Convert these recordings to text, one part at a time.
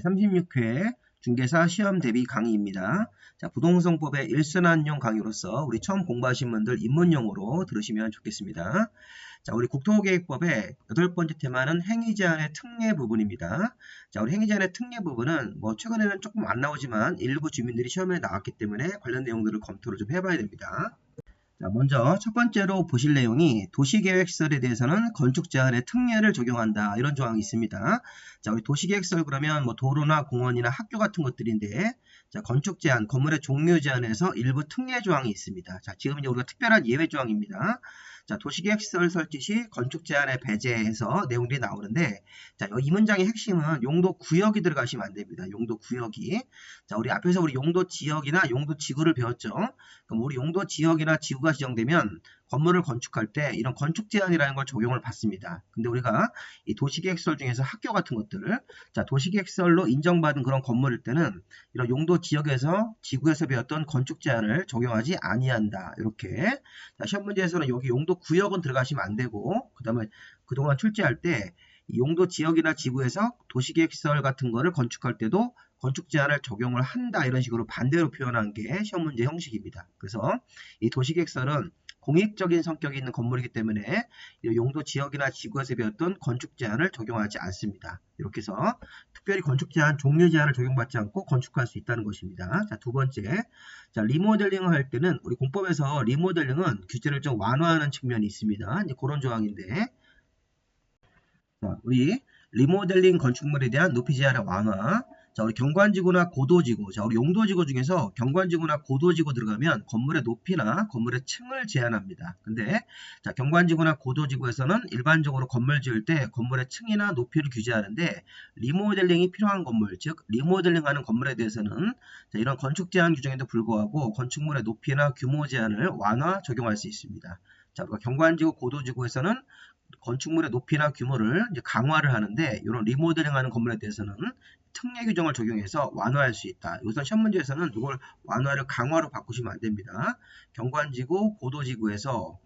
36회 중개사 시험 대비 강의입니다. 자, 부동산법의 일선안용 강의로서 우리 처음 공부하신 분들 입문용으로 들으시면 좋겠습니다. 자, 우리 국토계획법의 여덟 번째 테마는 행위 제한의 특례 부분입니다. 자, 우리 행위 제한의 특례 부분은 뭐 최근에는 조금 안 나오지만 일부 주민들이 시험에 나왔기 때문에 관련 내용들을 검토를 좀 해봐야 됩니다. 자, 먼저 첫 번째로 보실 내용이 도시계획설에 대해서는 건축 제한의 특례를 적용한다. 이런 조항이 있습니다. 자, 우리 도시계획설 그러면 뭐 도로나 공원이나 학교 같은 것들인데 자, 건축 제한, 건물의 종류 제한에서 일부 특례 조항이 있습니다. 자, 지금 이제 우리가 특별한 예외 조항입니다. 자, 도시계획설 설치 시 건축 제한에 배제해서 내용들이 나오는데, 자, 이 문장의 핵심은 용도 구역이 들어가시면 안 됩니다. 용도 구역이. 자, 우리 앞에서 우리 용도 지역이나 용도 지구를 배웠죠. 그럼 우리 용도 지역이나 지구가 지정되면 건물을 건축할 때 이런 건축 제한이라는 걸 적용을 받습니다. 근데 우리가 이 도시계획설 중에서 학교 같은 것들을 자 도시계획설로 인정받은 그런 건물일 때는 이런 용도 지역에서 지구에서 배웠던 건축 제한을 적용하지 아니한다. 이렇게 자, 시험 문제에서는 여기 용도 구역은 들어가시면 안 되고 그 다음에 그동안 출제할 때 용도 지역이나 지구에서 도시계획설 같은 거를 건축할 때도 건축 제한을 적용을 한다 이런 식으로 반대로 표현한 게 시험 문제 형식입니다. 그래서 이 도시계획설은 공익적인 성격이 있는 건물이기 때문에 용도 지역이나 지구에서 배웠던 건축 제한을 적용하지 않습니다. 이렇게 해서 특별히 건축 제한, 종류 제한을 적용받지 않고 건축할 수 있다는 것입니다. 자, 두 번째. 자, 리모델링을 할 때는 우리 공법에서 리모델링은 규제를 좀 완화하는 측면이 있습니다. 이제 그런 조항인데 자, 우리 리모델링 건축물에 대한 높이 제한의 완화 자, 우리 경관지구나 고도지구, 자, 우리 용도지구 중에서 경관지구나 고도지구 들어가면 건물의 높이나 건물의 층을 제한합니다. 근데, 자, 경관지구나 고도지구에서는 일반적으로 건물 지을 때 건물의 층이나 높이를 규제하는데, 리모델링이 필요한 건물, 즉, 리모델링 하는 건물에 대해서는 자, 이런 건축 제한 규정에도 불구하고 건축물의 높이나 규모 제한을 완화 적용할 수 있습니다. 자, 우리가 경관지구, 고도지구에서는 건축물의 높이나 규모를 강화를 하는데 이런 리모델링 하는 건물에 대해서는 특례 규정을 적용해서 완화할 수 있다. 우선 시험 문제에서는 이걸 완화를 강화로 바꾸시면 안 됩니다. 경관지구, 고도지구에서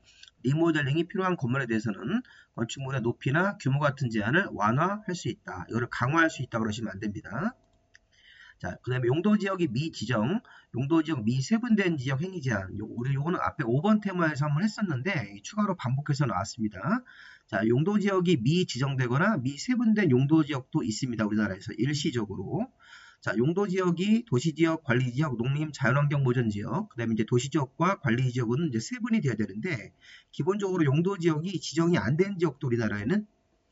리모델링이 필요한 건물에 대해서는 건축물의 높이나 규모 같은 제한을 완화할 수 있다. 이거를 강화할 수 있다 그러시면 안 됩니다. 자, 그 다음에 용도 지역이 미지정, 용도 지역 미세분된 지역 행위 제한. 요, 우리 요거는 앞에 5번 테마에서 한번 했었는데 추가로 반복해서 나왔습니다. 자, 용도 지역이 미지정되거나 미세분된 용도 지역도 있습니다. 우리나라에서 일시적으로. 자, 용도 지역이 도시 지역, 관리 지역, 농림 자연환경 보전 지역, 그다음에 이제 도시 지역과 관리 지역은 이제 세분이 돼야 되는데 기본적으로 용도 지역이 지정이 안 된 지역도 우리나라에는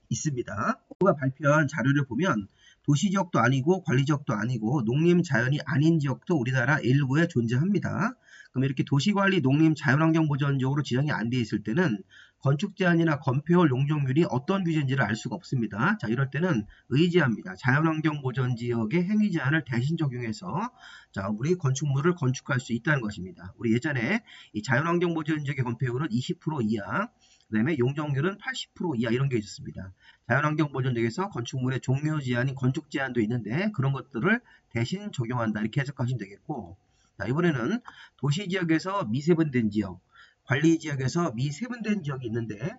있습니다. 누가 발표한 자료를 보면 도시 지역도 아니고 관리 지역도 아니고 농림 자연이 아닌 지역도 우리나라 일부에 존재합니다. 그럼 이렇게 도시관리 농림 자연환경 보전 지역으로 지정이 안 돼 있을 때는 건축 제한이나 건폐율 용적률이 어떤 규제인지를 알 수가 없습니다. 자, 이럴 때는 의지합니다. 자연환경 보전 지역의 행위 제한을 대신 적용해서 자, 우리 건축물을 건축할 수 있다는 것입니다. 우리 예전에 이 자연환경 보전 지역의 건폐율은 20% 이하, 그 다음에 용적률은 80% 이하 이런 게 있었습니다. 자연환경 보전 지역에서 건축물의 종료 제한인 건축 제한도 있는데 그런 것들을 대신 적용한다 이렇게 해석하시면 되겠고 자, 이번에는 도시 지역에서 미세분된 지역, 관리 지역에서 미세분된 지역이 있는데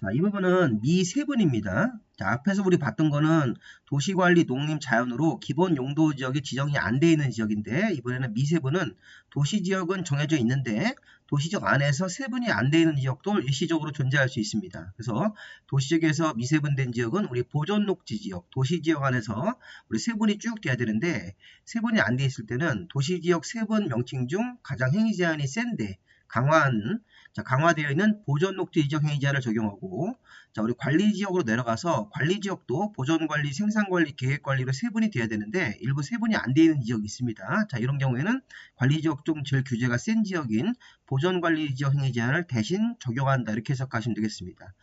자, 이 부분은 미세분입니다. 자, 앞에서 우리 봤던 거는 도시관리, 농림, 자연으로 기본 용도 지역이 지정이 안 돼 있는 지역인데 이번에는 미세분은 도시 지역은 정해져 있는데 도시적 안에서 세분이 안 돼 있는 지역도 일시적으로 존재할 수 있습니다. 그래서 도시적에서 미세분된 지역은 우리 보존 녹지 지역, 도시 지역 안에서 우리 세분이 쭉 돼야 되는데 세분이 안 돼 있을 때는 도시 지역 세분 명칭 중 가장 행위 제한이 센데 강화한 자, 강화되어 있는 보존 녹지 지적 행위 제한을 적용하고 자, 우리 관리 지역으로 내려가서 관리 지역도 보존 관리, 생산 관리, 계획 관리로 세분이 돼야 되는데 일부 세분이 안 되어 있는 지역이 있습니다. 자, 이런 경우에는 관리 지역 중 제일 규제가 센 지역인 보존 관리 지역 행위 제한을 대신 적용한다. 이렇게 해석하시면 되겠습니다.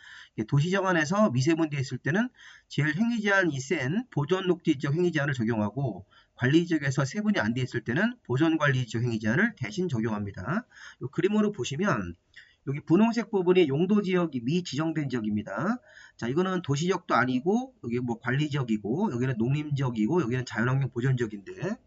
도시 정안에서 미세분되어 있을 때는 제일 행위 제한이 센 보존 녹지 지역 행위 제한을 적용하고 관리 지역에서 세분이 안 되어 있을 때는 보존 관리 지역 행위 제한을 대신 적용합니다. 그림으로 보시면 여기 분홍색 부분이 용도 지역이 미지정된 지역입니다. 자, 이거는 도시 지역도 아니고 여기 뭐 관리 지역이고 여기는 농림 지역이고 여기는 자연환경 보전 지역인데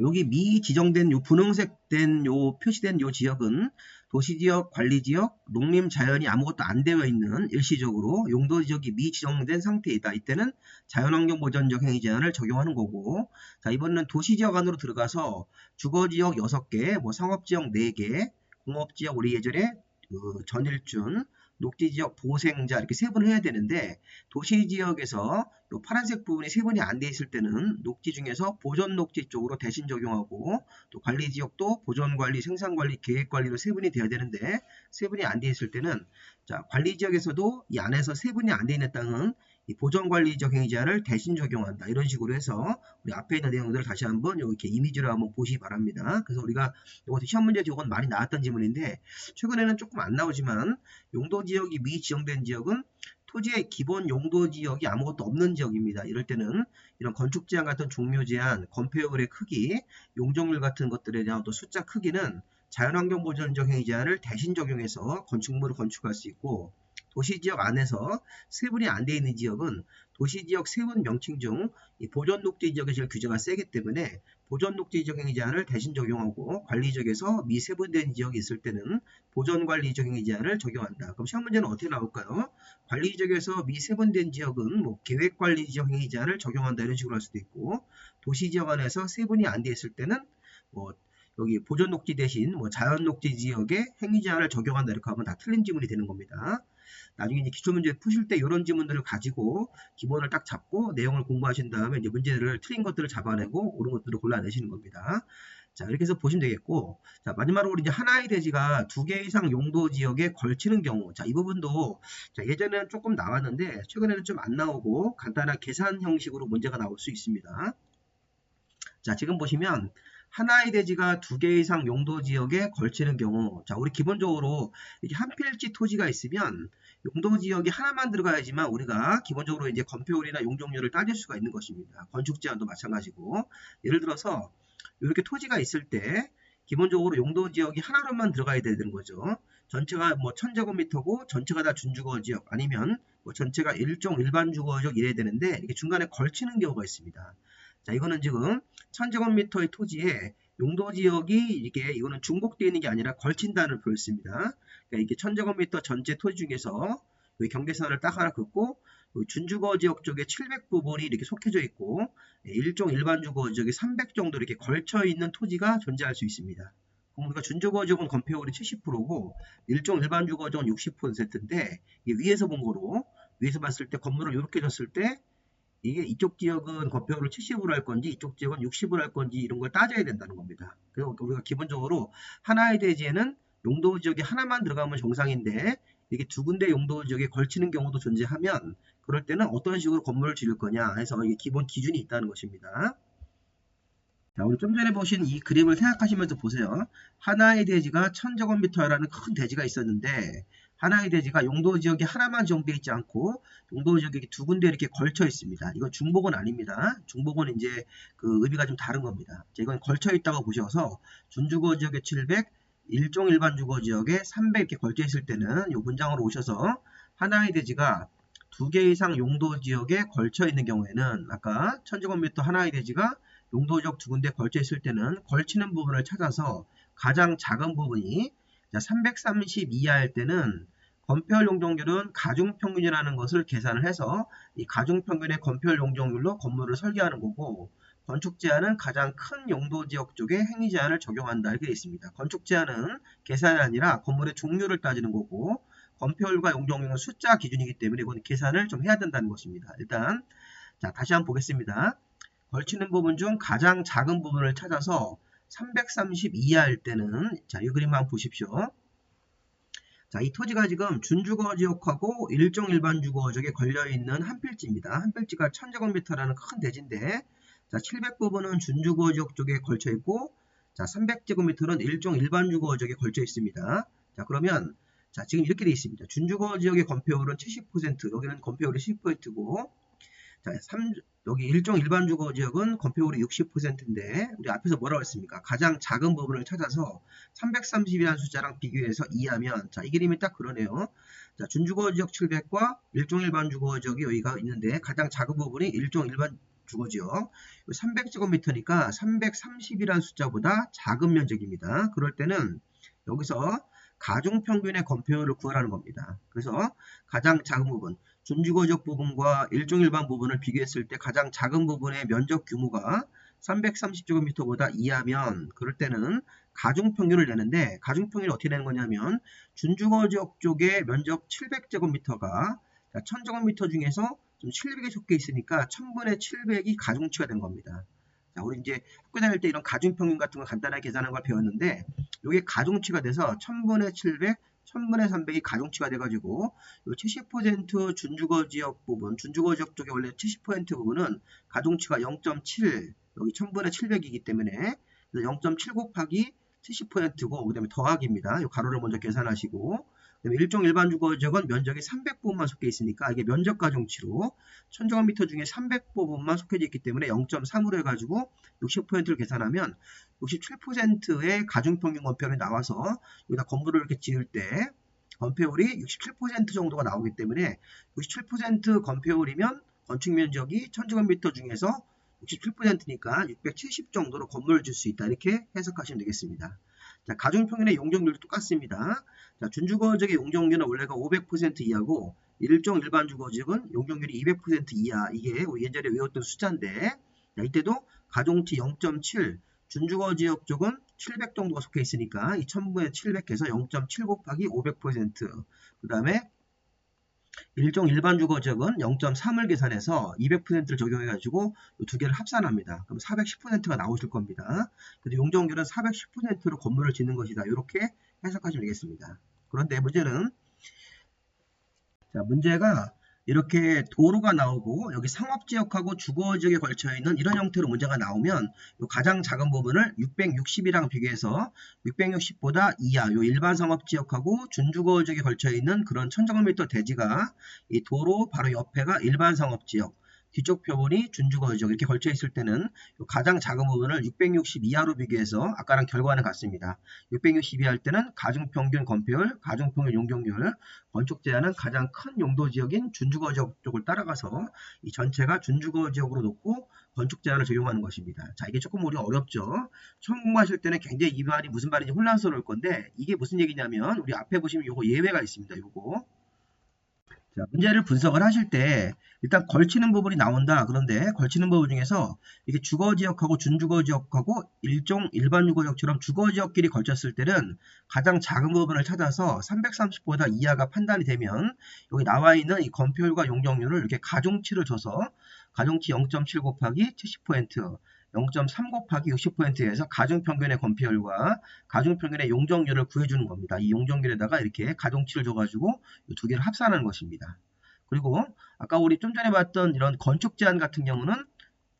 여기 미지정된 요 분홍색 된 요 표시된 요 지역은 도시지역, 관리지역, 농림 자연이 아무것도 안 되어 있는 일시적으로 용도지역이 미지정된 상태이다. 이때는 자연환경보전적 행위 제한을 적용하는 거고 자 이번에는 도시지역 안으로 들어가서 주거지역 6개, 뭐 상업지역 4개, 공업지역 우리 예전에 그 전일준, 녹지 지역 보생자 이렇게 세분을 해야 되는데 도시 지역에서 요 파란색 부분이 세분이 안 돼 있을 때는 녹지 중에서 보존 녹지 쪽으로 대신 적용하고 또 관리 지역도 보존 관리, 생산 관리, 계획 관리로 세분이 돼야 되는데 세분이 안 돼 있을 때는 자 관리 지역에서도 이 안에서 세분이 안 돼 있는 땅은 이 보존관리적 행위자를 대신 적용한다. 이런 식으로 해서 우리 앞에 있는 내용들을 다시 한번 이렇게 이미지로 한번 보시기 바랍니다. 그래서 우리가 이것도 시험 문제 이건 많이 나왔던 지문인데 최근에는 조금 안 나오지만 용도 지역이 미지정된 지역은 토지의 기본 용도 지역이 아무것도 없는 지역입니다. 이럴 때는 이런 건축 제한 같은 종료 제한, 건폐율의 크기, 용적률 같은 것들에 대한 또 숫자 크기는 자연환경 보전적 행위 제한을 대신 적용해서 건축물을 건축할 수 있고 도시 지역 안에서 세분이 안 돼 있는 지역은 도시 지역 세분 명칭 중 보존녹지 지역의 규제가 세기 때문에 보존녹지 지역 행위 제한을 대신 적용하고 관리 지역에서 미세분된 지역이 있을 때는 보존관리적 행위 제한을 적용한다. 그럼 시험 문제는 어떻게 나올까요? 관리 지역에서 미세분된 지역은 뭐 계획 관리 지역 행위 제한을 적용한다 이런 식으로 할 수도 있고 도시 지역 안에서 세분이 안 돼 있을 때는 뭐 여기 보존녹지 대신 뭐 자연 녹지 지역에 행위 제한을 적용한다 이렇게 하면 다 틀린 지문이 되는 겁니다. 나중에 이제 기출 문제 푸실 때 이런 지문들을 가지고 기본을 딱 잡고 내용을 공부하신 다음에 이제 문제를 틀린 것들을 잡아내고 옳은 것들을 골라내시는 겁니다. 자, 이렇게 해서 보시면 되겠고, 자, 마지막으로 이제 하나의 대지가 두 개 이상 용도 지역에 걸치는 경우, 자, 이 부분도 자, 예전에는 조금 나왔는데, 최근에는 좀 안 나오고, 간단한 계산 형식으로 문제가 나올 수 있습니다. 자, 지금 보시면, 하나의 대지가 두 개 이상 용도 지역에 걸치는 경우, 자, 우리 기본적으로 이렇게 한 필지 토지가 있으면 용도 지역이 하나만 들어가야지만 우리가 기본적으로 이제 건폐율이나 용적률을 따질 수가 있는 것입니다. 건축 제한도 마찬가지고, 예를 들어서 이렇게 토지가 있을 때 기본적으로 용도 지역이 하나로만 들어가야 되는 거죠. 전체가 뭐 1000제곱미터고 전체가 다 준주거 지역 아니면 뭐 전체가 일종 일반 주거 지역 이래야 되는데 이게 중간에 걸치는 경우가 있습니다. 자, 이거는 지금 1000제곱미터의 토지에 용도 지역이 이게 이거는 중복되어 있는 게 아니라 걸친다는 표현습니다. 그러니까 이게 1000제곱미터 전체 토지 중에서 여기 경계선을 딱 하나 긋고 준주거 지역 쪽에 700 부분이 이렇게 속해져 있고 일종 일반 주거 지역에 300 정도 이렇게 걸쳐 있는 토지가 존재할 수 있습니다. 우리가 준주거 지역은 건폐율이 70%고 일종 일반 주거 지역은 60%인데 위에서 본 거로 위에서 봤을 때 건물을 이렇게 졌을 때 이게 이쪽 지역은 건폐율을 70으로 할 건지 이쪽 지역은 60으로 할 건지 이런 걸 따져야 된다는 겁니다. 그래서 우리가 기본적으로 하나의 대지에는 용도 지역이 하나만 들어가면 정상인데 이게 두 군데 용도 지역에 걸치는 경우도 존재하면 그럴 때는 어떤 식으로 건물을 지을 거냐 해서 이게 기본 기준이 있다는 것입니다. 자, 우리 좀 전에 보신 이 그림을 생각하시면서 보세요. 하나의 대지가 1000제곱미터라는 큰 대지가 있었는데 하나의 대지가 용도 지역에 하나만 지정되어 있지 않고 용도 지역에 두 군데 이렇게 걸쳐 있습니다. 이건 중복은 아닙니다. 중복은 이제 그 의미가 좀 다른 겁니다. 자, 이건 걸쳐 있다고 보셔서 준주거 지역에 700, 일종 일반 주거 지역에 300 이렇게 걸쳐 있을 때는 이 문장으로 오셔서 하나의 대지가 두 개 이상 용도 지역에 걸쳐 있는 경우에는 아까 1000제곱미터 하나의 대지가 용도 지역 두 군데 걸쳐 있을 때는 걸치는 부분을 찾아서 가장 작은 부분이 330 이하일 때는 건폐율 용적률은 가중평균이라는 것을 계산을 해서 이 가중평균의 건폐율 용적률로 건물을 설계하는 거고 건축 제한은 가장 큰 용도 지역 쪽에 행위 제한을 적용한다 이렇게 있습니다. 건축 제한은 계산이 아니라 건물의 종류를 따지는 거고 건폐율과 용적률은 숫자 기준이기 때문에 이건 계산을 좀 해야 된다는 것입니다. 일단 자 다시 한번 보겠습니다. 걸치는 부분 중 가장 작은 부분을 찾아서 330 이하일 때는 자, 이 그림만 보십시오. 자, 이 토지가 지금 준주거 지역하고 일종 일반 주거 지역에 걸려 있는 한 필지입니다. 한 필지가 1000제곱미터라는 큰 대지인데 자, 700 부분은 준주거 지역 쪽에 걸쳐 있고 자, 300제곱미터는 일종 일반 주거 지역에 걸쳐 있습니다. 자, 그러면 자, 지금 이렇게 되어 있습니다. 준주거 지역의 건폐율은 70%, 여기는 건폐율이 10%고 자, 3, 여기 일종 일반 주거 지역은 건폐율이 60%인데 우리 앞에서 뭐라고 했습니까? 가장 작은 부분을 찾아서 330이라는 숫자랑 비교해서 이해하면 자, 이 그림이 딱 그러네요. 자, 준주거 지역 700과 일종 일반 주거 지역이 여기가 있는데 가장 작은 부분이 일종 일반 주거 지역 300제곱미터니까 330이라는 숫자보다 작은 면적입니다. 그럴 때는 여기서 가중 평균의 건폐율을 구하라는 겁니다. 그래서 가장 작은 부분, 준주거적 부분과 일종일반 부분을 비교했을 때 가장 작은 부분의 면적 규모가 330제곱미터보다 이하면 그럴 때는 가중평균을 내는데 가중평균이 어떻게 되는 거냐면 준주거 지역 쪽의 면적 700제곱미터가 1000제곱미터 중에서 좀 700에 적혀 있으니까 1000분의 700이 가중치가 된 겁니다. 자, 우리 이제 학교 다닐 때 이런 가중평균 같은 거 간단하게 계산하는 걸 배웠는데 이게 가중치가 돼서 1000분의 700, 1000분의 300이 가중치가 돼가지고 70% 준주거 지역 부분, 준주거 지역 쪽에 원래 70% 부분은 가중치가 0.7, 여기 1000분의 700이기 때문에 0.7 곱하기 70%고 그 다음에 더하기입니다. 이 가로를 먼저 계산하시고 그다음에 일종 일반 주거 지역은 면적이 300부분만 속해 있으니까 이게 면적 가중치로 1000제곱미터 중에 300부분만 속해져 있기 때문에 0.3으로 해가지고 60%를 계산하면 67%의 가중평균 건폐율이 나와서 여기다 건물을 이렇게 지을 때 건폐율이 67% 정도가 나오기 때문에 67% 건폐율이면 건축 면적이 1000제곱미터 중에서 67%니까 670 정도로 건물을 줄 수 있다. 이렇게 해석하시면 되겠습니다. 자, 가중평균의 용적률도 똑같습니다. 자, 준주거지역의 용적률은 원래가 500% 이하고 일종 일반 주거지역은 용적률이 200% 이하. 이게 우리 예전에 외웠던 숫자인데 자, 이때도 가중치 0.7, 준주거 지역 쪽은 700 정도가 속해 있으니까 이 1000분의 700해서 0.7 곱하기 500%. 그 다음에 일종 일반 주거 지역은 0.3을 계산해서 200%를 적용해 가지고 두 개를 합산합니다. 그럼 410%가 나오실 겁니다. 근데 용적률은 410%로 건물을 짓는 것이다. 이렇게 해석하시면 되겠습니다. 그런데 문제는 자 문제가 이렇게 도로가 나오고 여기 상업지역하고 주거지역에 걸쳐 있는 이런 형태로 문제가 나오면 가장 작은 부분을 660이랑 비교해서 660보다 이하 요 일반 상업지역하고 준주거지역에 걸쳐 있는 그런 천정미터 대지가 이 도로 바로 옆에가 일반 상업지역 뒤쪽 표본이 준주거지역 이렇게 걸쳐 있을 때는 가장 작은 부분을 660 이하로 비교해서 아까랑 결과는 같습니다. 660 이하 할 때는 가중평균 건폐율, 가중평균 용적률, 건축 제한은 가장 큰 용도 지역인 준주거 지역 쪽을 따라가서 이 전체가 준주거 지역으로 놓고 건축 제한을 적용하는 것입니다. 자, 이게 조금 우리 어렵죠. 처음 공부하실 때는 굉장히 이 말이 무슨 말인지 혼란스러울 건데 이게 무슨 얘기냐면 우리 앞에 보시면 요거 예외가 있습니다. 요거 자, 문제를 분석을 하실 때 일단 걸치는 부분이 나온다. 그런데 걸치는 부분 중에서 이게 주거 지역하고 준주거 지역하고 일종 일반 주거 지역처럼 주거 지역끼리 걸쳤을 때는 가장 작은 부분을 찾아서 330보다 이하가 판단이 되면 여기 나와 있는 이 건폐율과 용적률을 이렇게 가중치를 줘서 가중치 0.7 곱하기 70% 0.3 곱하기 60%에서 가중평균의 건폐율과 가중평균의 용적률을 구해주는 겁니다. 이 용적률에다가 이렇게 가중치를 줘가지고 이두 개를 합산하는 것입니다. 그리고 아까 우리 좀 전에 봤던 이런 건축 제한 같은 경우는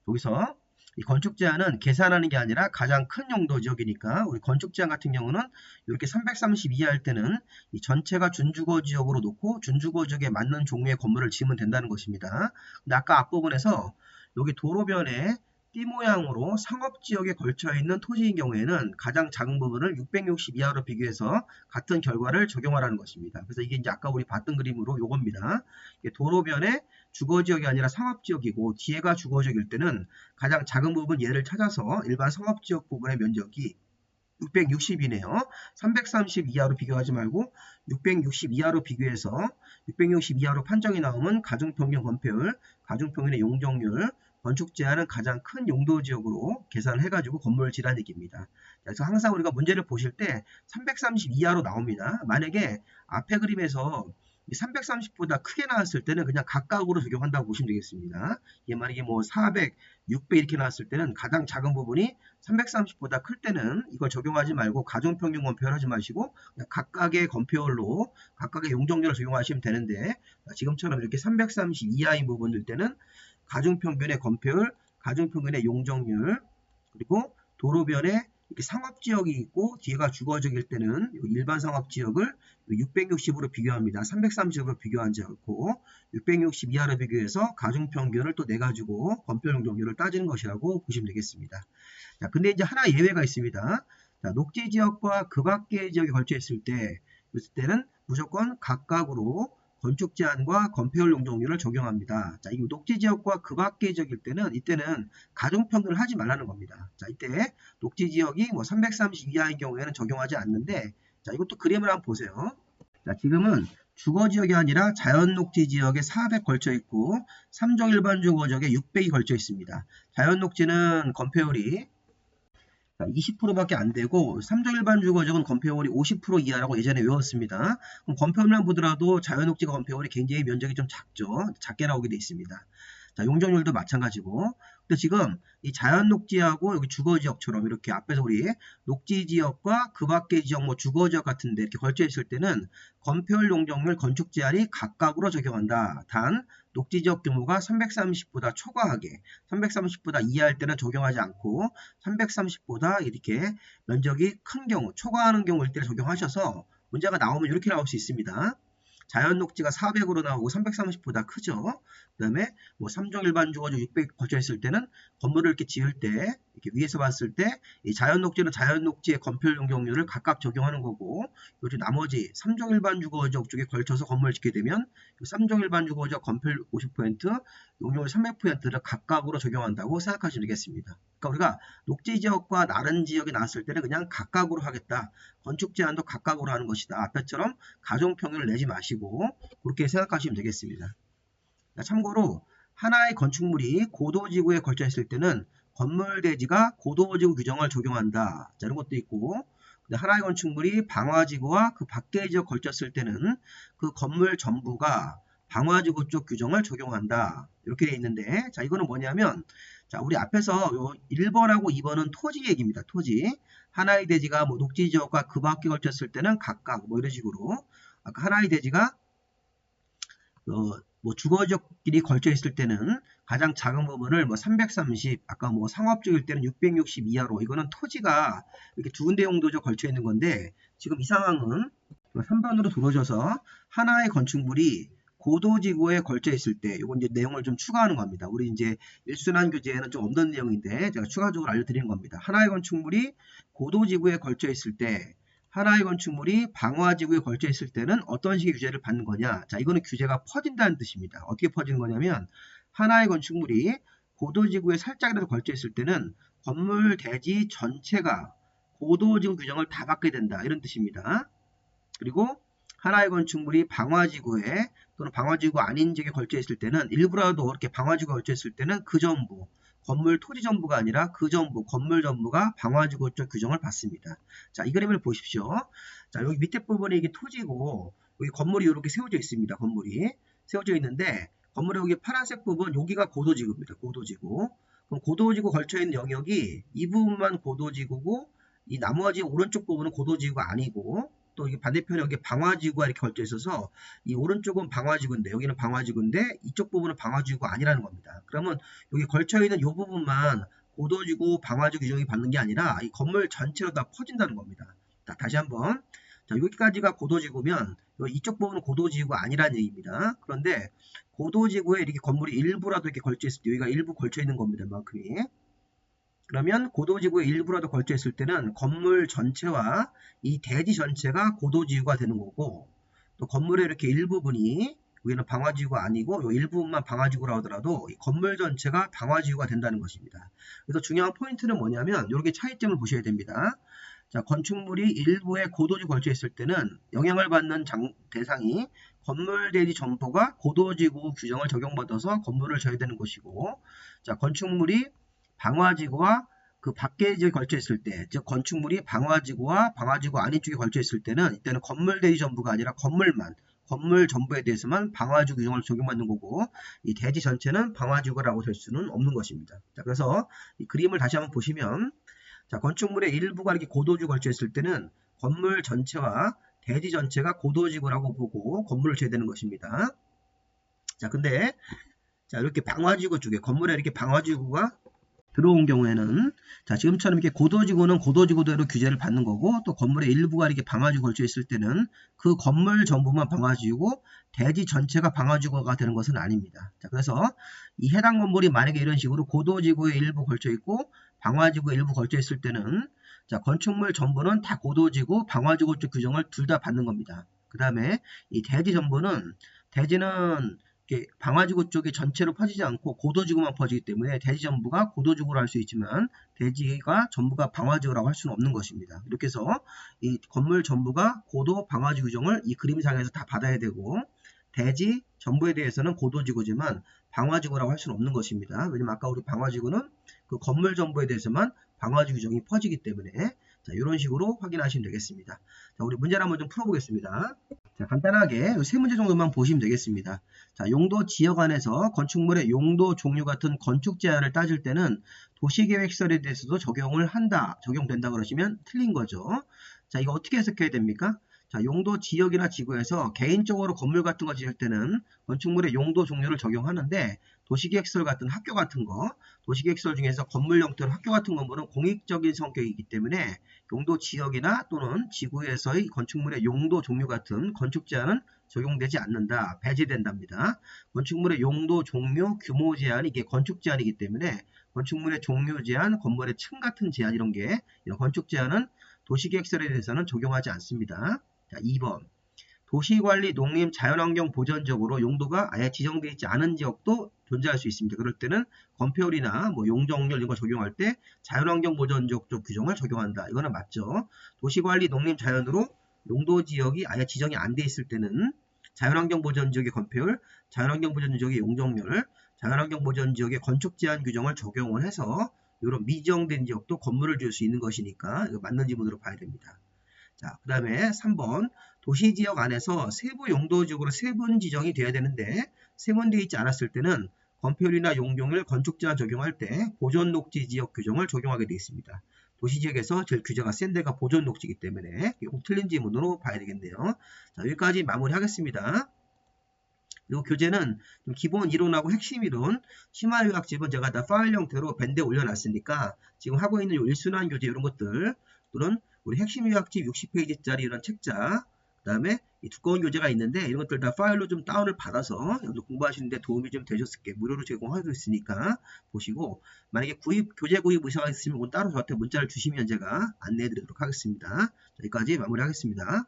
여기서 이 건축 제한은 계산하는 게 아니라 가장 큰 용도 지역이니까 우리 건축 제한 같은 경우는 이렇게 330 이하 할 때는 이 전체가 준주거 지역으로 놓고 준주거 지역에 맞는 종류의 건물을 지으면 된다는 것입니다. 근데 아까 앞부분에서 여기 도로변에 띠 모양으로 상업지역에 걸쳐 있는 토지인 경우에는 가장 작은 부분을 660 이하로 비교해서 같은 결과를 적용하라는 것입니다. 그래서 이게 이제 아까 우리 봤던 그림으로 요겁니다. 도로변에 주거지역이 아니라 상업지역이고 뒤에가 주거지역일 때는 가장 작은 부분 얘를 찾아서 일반 상업지역 부분의 면적이 660이네요. 330 이하로 비교하지 말고 660 이하로 비교해서 660 이하로 판정이 나오면 가중평균 건폐율, 가중평균의 용적률, 건축 제한은 가장 큰 용도 지역으로 계산을 해가지고 지라는 얘기입니다. 그래서 항상 우리가 문제를 보실 때 330 이하로 나옵니다. 만약에 앞에 그림에서 330보다 크게 나왔을 때는 그냥 각각으로 적용한다고 보시면 되겠습니다. 이게 만약에 뭐 400, 600 이렇게 나왔을 때는 가장 작은 부분이 330보다 클 때는 이걸 적용하지 말고 가중평균 건폐율 하지 마시고 각각의 건폐율로 각각의 용적률을 적용하시면 되는데 지금처럼 이렇게 330 이하인 부분일 때는 가중평균의 건폐율, 가중평균의 용적률, 그리고 도로변에 이렇게 상업지역이 있고 뒤에가 주거지역일 때는 일반 상업지역을 660으로 비교합니다. 330으로 비교하지 않고 660 이하로 비교해서 가중평균을 또 내가지고 건폐율 용적률을 따지는 것이라고 보시면 되겠습니다. 자, 근데 이제 하나 예외가 있습니다. 자, 녹지지역과 그 밖의 지역에 걸쳐 있을 때, 있을 때는 무조건 각각으로 건축 제한과 건폐율 용적률을 적용합니다. 자, 이 녹지 지역과 그 밖의 지역일 때는 이때는 가중 평균을 하지 말라는 겁니다. 자, 이때 녹지 지역이 뭐 330 이하인 경우에는 적용하지 않는데 자, 이것도 그림을 한번 보세요. 자, 지금은 주거 지역이 아니라 자연 녹지 지역에 400 걸쳐 있고 삼종 일반 주거 지역에 600이 걸쳐 있습니다. 자연 녹지는 건폐율이 20%밖에 안 되고 삼종 일반 주거 지역은 건폐율이 50% 이하라고 예전에 외웠습니다. 그럼 건폐율만 보더라도 자연 녹지가 건폐율이 굉장히 면적이 좀 작죠. 작게 나오게 돼 있습니다. 자, 용적률도 마찬가지고. 근데 지금 이 자연 녹지하고 여기 주거 지역처럼 이렇게 앞에서 우리 녹지 지역과 그 밖의 지역 뭐 주거 지역 같은데 이렇게 걸쳐 있을 때는 건폐율 용적률 건축 제한이 각각으로 적용한다. 단 녹지 지역 규모가 330보다 초과하게 330보다 이하일 때는 적용하지 않고 330보다 이렇게 면적이 큰 경우 초과하는 경우일 때 적용하셔서 문제가 나오면 이렇게 나올 수 있습니다. 자연 녹지가 400으로 나오고 330보다 크죠. 그 다음에 뭐 3종 일반 주거지 600 걸쳐 있을 때는 건물을 이렇게 지을 때 이렇게 위에서 봤을 때 이 자연 녹지는 자연 녹지의 건폐율 용적률을 각각 적용하는 거고 요즘 나머지 3종 일반 주거지역 쪽에 걸쳐서 건물을 짓게 되면 3종 일반 주거지역 건폐율 50% 용적률 300%를 각각으로 적용한다고 생각하시면 되겠습니다. 그러니까 우리가 녹지 지역과 나른 지역이 나왔을 때는 그냥 각각으로 하겠다. 건축 제한도 각각으로 하는 것이다. 앞에처럼 가정 평균을 내지 마시고 그렇게 생각하시면 되겠습니다. 참고로 하나의 건축물이 고도지구에 걸쳐 있을 때는 건물 대지가 고도지구 규정을 적용한다. 자, 이런 것도 있고 하나의 건축물이 방화지구와 그 밖의 지역 걸쳤을 때는 그 건물 전부가 방화지구 쪽 규정을 적용한다. 이렇게 돼 있는데 자 이거는 뭐냐면 자 우리 앞에서 요 1번하고 2번은 토지 얘기입니다. 토지 하나의 대지가 뭐 녹지 지역과 그 밖에 걸쳤을 때는 각각 뭐 이런 식으로 아까 하나의 대지가 어, 뭐 주거지역끼리 걸쳐 있을 때는 가장 작은 부분을 뭐 330, 아까 뭐 상업적일 때는 660 이하로 이거는 토지가 이렇게 두 군데 용도적 걸쳐 있는 건데 지금 이 상황은 3번으로 들어져서 하나의 건축물이 고도지구에 걸쳐 있을 때, 이건 이제 내용을 좀 추가하는 겁니다. 우리 이제 일순환 교재에는 좀 없는 내용인데, 제가 추가적으로 알려드리는 겁니다. 하나의 건축물이 고도지구에 걸쳐 있을 때, 하나의 건축물이 방화지구에 걸쳐 있을 때는 어떤 식의 규제를 받는 거냐? 자, 이거는 규제가 퍼진다는 뜻입니다. 어떻게 퍼지는 거냐면, 하나의 건축물이 고도지구에 살짝이라도 걸쳐 있을 때는 건물 대지 전체가 고도지구 규정을 다 받게 된다. 이런 뜻입니다. 그리고 하나의 건축물이 방화지구에 또는 방화지구 아닌 지역에 걸쳐 있을 때는 일부라도 이렇게 방화지구에 걸쳐 있을 때는 그 전부 건물 토지 전부가 아니라 그 전부 건물 전부가 방화지구 쪽 규정을 받습니다. 자, 이 그림을 보십시오. 자, 여기 밑에 부분에 이게 토지고 여기 건물이 이렇게 세워져 있습니다. 건물이 세워져 있는데 건물의 여기 파란색 부분 여기가 고도지구입니다. 고도지구. 그럼 고도지구 걸쳐 있는 영역이 이 부분만 고도지구고 이 나머지 오른쪽 부분은 고도지구가 아니고 또 이게 반대편에 여기 방화지구가 이렇게 걸쳐 있어서 이 오른쪽은 방화지구인데 여기는 방화지구인데 이쪽 부분은 방화지구가 아니라는 겁니다. 그러면 여기 걸쳐 있는 이 부분만 고도지구 방화지구 규정이 받는 게 아니라 이 건물 전체로 다 퍼진다는 겁니다. 자, 다시 한번 자, 여기까지가 고도지구면 이쪽 부분은 고도지구가 아니라는 얘기입니다. 그런데 고도지구에 이렇게 건물이 일부라도 이렇게 걸쳐 있을 때 여기가 일부 걸쳐 있는 겁니다. 만큼이. 그러면 고도지구에 일부라도 걸쳐 있을 때는 건물 전체와 이 대지 전체가 고도지구가 되는 거고 또 건물의 이렇게 일부분이 여기는 방화지구가 아니고 요 일부분만 방화지구라 하더라도 이 건물 전체가 방화지구가 된다는 것입니다. 그래서 중요한 포인트는 뭐냐면 이렇게 차이점을 보셔야 됩니다. 자, 건축물이 일부에 고도지구 걸쳐 있을 때는 영향을 받는 장, 대상이 건물 대지 전부가 고도지구 규정을 적용받아서 건물을 져야 되는 것이고 자, 건축물이 방화지구와 그 밖에 지역에 걸쳐 있을 때, 즉 건축물이 방화지구와 방화지구 아닌 쪽에 걸쳐 있을 때는 이때는 건물 대지 전부가 아니라 건물만 건물 전부에 대해서만 방화지구 규정을 적용받는 거고 이 대지 전체는 방화지구라고 될 수는 없는 것입니다. 자, 그래서 이 그림을 다시 한번 보시면 자, 건축물의 일부가 이렇게 고도지구 걸쳐 있을 때는 건물 전체와 대지 전체가 고도지구라고 보고 건물을 쳐야 되는 것입니다. 자, 근데 자, 이렇게 방화지구 쪽에 건물에 이렇게 방화지구가 들어온 경우에는 자 지금처럼 이렇게 고도지구는 고도지구대로 규제를 받는 거고 또 건물의 일부가 이렇게 방화지구 걸쳐 있을 때는 그 건물 전부만 방화지구고 대지 전체가 방화지구가 되는 것은 아닙니다. 자 그래서 이 해당 건물이 만약에 이런 식으로 고도지구에 일부 걸쳐 있고 방화지구에 일부 걸쳐 있을 때는 자 건축물 전부는 다 고도지구 방화지구 쪽 규정을 둘 다 받는 겁니다. 그 다음에 이 대지 전부는 대지는 방화지구 쪽이 전체로 퍼지지 않고 고도지구만 퍼지기 때문에 대지 전부가 고도지구로 할 수 있지만 대지가 전부가 방화지구라고 할 수는 없는 것입니다. 이렇게 해서 이 건물 전부가 고도 방화지 규정을 이 그림상에서 다 받아야 되고 대지 전부에 대해서는 고도지구지만 방화지구라고 할 수는 없는 것입니다. 왜냐면 아까 우리 방화지구는 그 건물 전부에 대해서만 방화지 규정이 퍼지기 때문에 자, 이런 식으로 확인하시면 되겠습니다. 자, 우리 문제를 한번 좀 풀어보겠습니다. 자, 간단하게 이세 문제 정도만 보시면 되겠습니다. 자, 용도 지역 안에서 건축물의 용도 종류 같은 건축 제한을 따질 때는 도시계획설에 대해서도 적용을 한다, 적용된다 그러시면 틀린 거죠. 자, 이거 어떻게 해석해야 됩니까? 자, 용도 지역이나 지구에서 개인적으로 건물 같은 거 지을 때는 건축물의 용도 종류를 적용하는데 도시계획설 같은 학교 같은 거, 도시계획설 중에서 건물 형태로 학교 같은 건물은 공익적인 성격이기 때문에 용도 지역이나 또는 지구에서의 건축물의 용도 종류 같은 건축 제한은 적용되지 않는다, 배제된답니다. 건축물의 용도 종류, 규모 제한이 이게 건축 제한이기 때문에 건축물의 종류 제한, 건물의 층 같은 제한 이런 게 이런 건축 제한은 도시계획설에 대해서는 적용하지 않습니다. 자, 2번. 도시관리, 농림, 자연환경 보전적으로 용도가 아예 지정되어 있지 않은 지역도 존재할 수 있습니다. 그럴 때는 건폐율이나 뭐 용적률 이런 거 적용할 때 자연환경 보전적 쪽 규정을 적용한다. 이거는 맞죠. 도시관리, 농림, 자연으로 용도 지역이 아예 지정이 안 돼 있을 때는 자연환경 보전 지역의 건폐율, 자연환경 보전 지역의 용적률, 자연환경 보전 지역의 건축 제한 규정을 적용을 해서 이런 미지정된 지역도 건물을 지을 수 있는 것이니까 맞는 지문으로 봐야 됩니다. 자, 그 다음에 3번 도시지역 안에서 세부 용도지역으로 세분 지정이 돼야 되는데 세분되어 있지 않았을 때는 건폐율이나 용적률 건축 제한 적용할 때 보존 녹지 지역 규정을 적용하게 되어 있습니다. 도시지역에서 제일 규제가 센 데가 보존 녹지이기 때문에 꼭 틀린 지문으로 봐야 되겠네요. 자, 여기까지 마무리하겠습니다. 그리고 교재는 좀 기본 이론하고 핵심 이론, 심화 요약집은 제가 다 파일 형태로 밴드에 올려놨으니까 지금 하고 있는 요 일순환 교재 이런 것들 또는 우리 핵심 요약집 60페이지짜리 이런 책자 그 다음에 이 두꺼운 교재가 있는데 이런 것들 다 파일로 좀 다운을 받아서 여러분 공부하시는데 도움이 좀 되셨을 게 무료로 제공하고 있으니까 보시고 만약에 구입 교재 구입 의사가 있으면 따로 저한테 문자를 주시면 제가 안내해 드리도록 하겠습니다. 자, 여기까지 마무리하겠습니다.